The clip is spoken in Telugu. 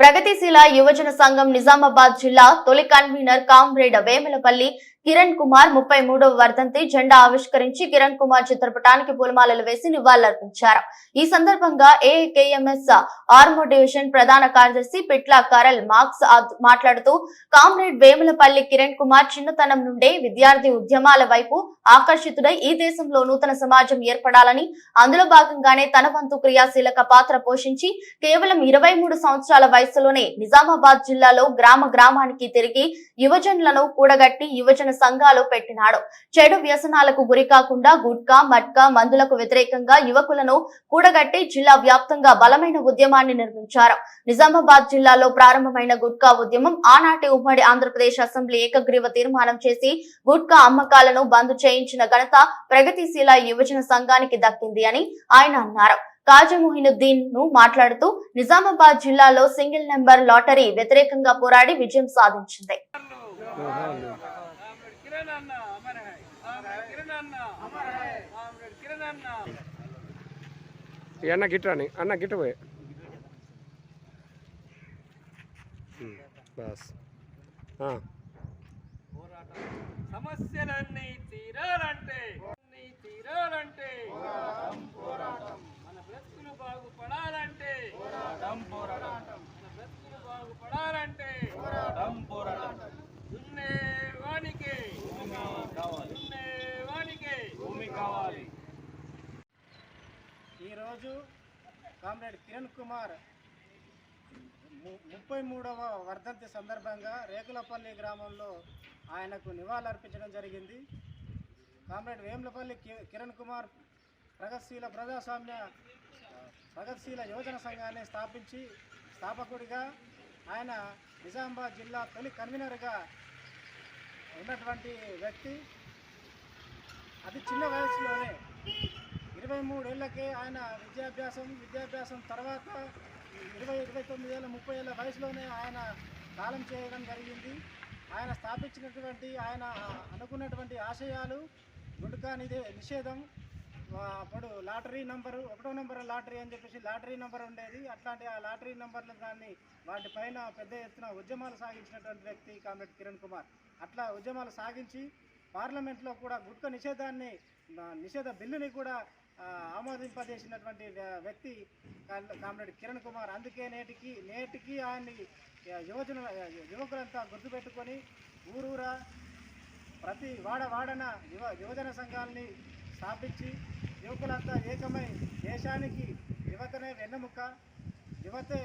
ప్రగతిశీల యువజన సంఘం నిజామాబాద్ జిల్లా తొలి కన్వీనర్ కామ్రేడ్ వేమలపల్లి కిరణ్ కుమార్ ముప్పై మూడవ వర్ధంతి జెండా ఆవిష్కరించి కిరణ్ కుమార్ చిత్రపటానికి పూలమాలలు వేసి నివాళులర్పించారు. ఈ సందర్భంగా ఏఐకేఎంఎస్ ఆర్మో డివిజన్ ప్రధాన కార్యదర్శి పిట్ల కరల్ మార్క్స్ మాట్లాడుతూ కామ్రేడ్ వేములపల్లి కిరణ్ కుమార్ చిన్నతనం నుండే విద్యార్థి ఉద్యమాల వైపు ఆకర్షితుడై ఈ దేశంలో నూతన సమాజం ఏర్పడాలని అందులో భాగంగానే తన వంతు క్రియాశీలక పాత్ర పోషించి కేవలం ఇరవై మూడు సంవత్సరాల వయసులోనే నిజామాబాద్ జిల్లాలో గ్రామ గ్రామానికి తిరిగి యువజనులను కూడగట్టి యువజన సంఘాలు పెట్టినాడు. చెడు వ్యసనాలకు గురి కాకుండా గుట్కా మట్కా మందులకు వ్యతిరేకంగా యువకులను కూడగట్టి జిల్లా వ్యాప్తంగా బలమైన ఉద్యమాన్ని నిర్మించారు. నిజామాబాద్ జిల్లాలో ప్రారంభమైన గుట్కా ఉద్యమం ఆనాటి ఉమ్మడి ఆంధ్రప్రదేశ్ అసెంబ్లీ ఏకగ్రీవ తీర్మానం చేసి గుట్కా అమ్మకాలను బంద్ చేయించిన ఘనత ప్రగతిశీల యువజన సంఘానికి దక్కింది అని ఆయన అన్నారు. కాజీ మొహినుద్దీన్ను మాట్లాడుతూ నిజామాబాద్ జిల్లాలో సింగిల్ నెంబర్ లాటరీ వ్యతిరేకంగా పోరాడి విజయం సాధించింది ఆమ్రెడ్ కిరణ్ అన్న అమర్ హై ఆమ్రెడ్ కిరణ్ అన్న అమర్ అన్న ఈ గిట్ట బస్. సమస్యలన్నీ తీరాల రోజు కామ్రేడ్ కిరణ్ కుమార్ ము- ముప్పై మూడవ వర్ధంతి సందర్భంగా రేకులపల్లి గ్రామంలో ఆయనకు నివాళులర్పించడం జరిగింది. కామ్రేడ్ వేములపల్లి కిరణ్ కుమార్ ప్రగతిశీల ప్రజాస్వామ్య ప్రగతిశీల యువజన సంఘాన్ని స్థాపించి స్థాపకుడిగా ఆయన నిజామాబాద్ జిల్లా తొలి కన్వీనర్గా ఉన్నటువంటి వ్యక్తి. అతి చిన్న వయసులోనే ఇరవై మూడేళ్ళకే ఆయన విద్యాభ్యాసం విద్యాభ్యాసం తర్వాత ఇరవై ఇరవై తొమ్మిది ఏళ్ళ ముప్పై ఏళ్ళ వయసులోనే ఆయన కాలం చేయడం జరిగింది. ఆయన స్థాపించినటువంటి ఆయన అనుకున్నటువంటి ఆశయాలు గుండుకా నిషేధం అప్పుడు లాటరీ నంబరు ఒకటో నెంబర్ లాటరీ అని చెప్పేసి లాటరీ నెంబర్ ఉండేది. అట్లాంటి ఆ లాటరీ నెంబర్లు దాన్ని వాటిపైన పెద్ద ఎత్తున ఉద్యమాలు సాగించినటువంటి వ్యక్తి కామ్రేడ్ కిరణ్ కుమార్. అట్లా ఉద్యమాలు సాగించి పార్లమెంట్లో కూడా గుట్క నిషేధాన్ని నిషేధ బిల్లుని కూడా ఆమోదింపజేసినటువంటి వ్యక్తి కామ్రేడ్ కిరణ్ కుమార్. అందుకే నేటికి నేటికి ఆయన్ని యువజన యువకులంతా గుర్తుపెట్టుకొని ఊరూరా ప్రతి వాడ వాడన యువ యువజన సంఘాలని స్థాపించి యువకులంతా ఏకమై దేశానికి యువతనే వెన్నెముక యువతే